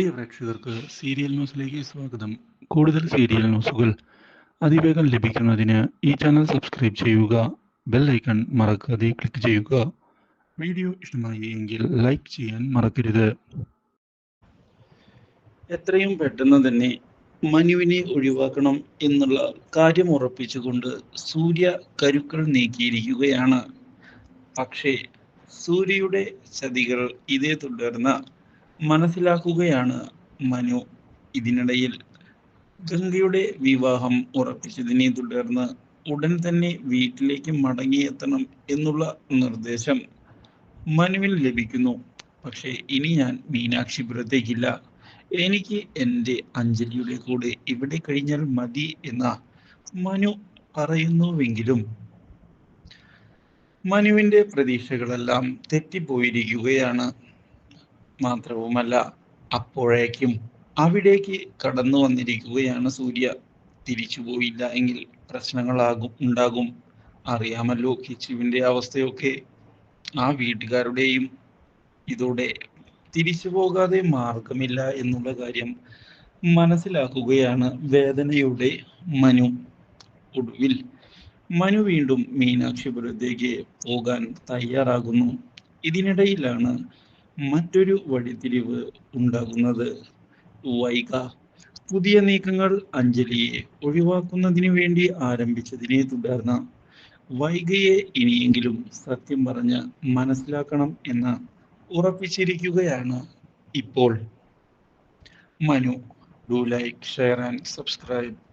പ്രിയ പ്രേക്ഷകർക്ക് സീരിയൽ ന്യൂസിലേക്ക് സ്വാഗതം. കൂടുതൽ സീരിയൽ ന്യൂസുകൾ അതിവേഗം ലഭിക്കുന്നതിന് ഈ ചാനൽ സബ്സ്ക്രൈബ് ചെയ്യുക ബെൽ ഐക്കൺ മറക്കാതെ ക്ലിക്ക് ചെയ്യുക. വീഡിയോ ഇഷ്ടമായി എങ്കിൽ ലൈക്ക് ചെയ്യാൻ മറക്കരുത്. എത്രയും പെട്ടെന്ന് തന്നെ മനുവിനെ ഒഴിവാക്കണം എന്നുള്ള കാര്യം ഉറപ്പിച്ചുകൊണ്ട് സൂര്യ കരുക്കൾ നീക്കിയിരിക്കുകയാണ്. പക്ഷേ സൂര്യയുടെ ചതികൾ ഇതേ തുടർന്ന് മനസ്സിലാക്കുകയാണ് മനു. ഇതിനിടയിൽ ഗംഗയുടെ വിവാഹം ഉറപ്പിച്ചതിനെ തുടർന്ന് ഉടൻ തന്നെ വീട്ടിലേക്ക് മടങ്ങിയെത്തണം എന്നുള്ള നിർദ്ദേശം മനുവിൽ ലഭിക്കുന്നു. പക്ഷേ ഇനി ഞാൻ മീനാക്ഷിപുരത്തേക്കില്ല എനിക്ക് എന്റെ അഞ്ജലിയുടെ കൂടെ ഇവിടെ കഴിഞ്ഞാൽ മതി എന്ന മനു പറയുന്നുവെങ്കിലും മനുവിന്റെ പ്രതീക്ഷകളെല്ലാം തെറ്റിപ്പോയിരിക്കുകയാണ്. മാത്രവുമല്ല അപ്പോഴേക്കും അവിടേക്ക് കടന്നു വന്നിരിക്കുകയാണ് സൂര്യ. തിരിച്ചു പോയില്ല എങ്കിൽ പ്രശ്നങ്ങളാകും ഉണ്ടാകും. അറിയാമല്ലോ കിച്ചുവിന്റെ അവസ്ഥയൊക്കെ. ആ വീട്ടുകാരുടെയും ഇതോടെ തിരിച്ചു പോകാതെ മാർഗമില്ല എന്നുള്ള കാര്യം മനസ്സിലാക്കുകയാണ് വേദനയുടെ മനു. ഒടുവിൽ മനു വീണ്ടും മീനാക്ഷിപുരത്തേക്ക് പോകാൻ തയ്യാറാകുന്നു. ഇതിനിടയിലാണ് മറ്റൊരു വഴിത്തിരിവ് ഉണ്ടാകുന്നത് വൈക. പുതിയ നീക്കങ്ങൾ അഞ്ജലിയെ ഒഴിവാക്കുന്നതിന് വേണ്ടി ആരംഭിച്ചതിനെ തുടർന്ന് വൈകയെ ഇനിയെങ്കിലും സത്യം പറഞ്ഞ് മനസ്സിലാക്കണം എന്ന് ഉറപ്പിച്ചിരിക്കുകയാണ് ഇപ്പോൾ. Manu do like share and subscribe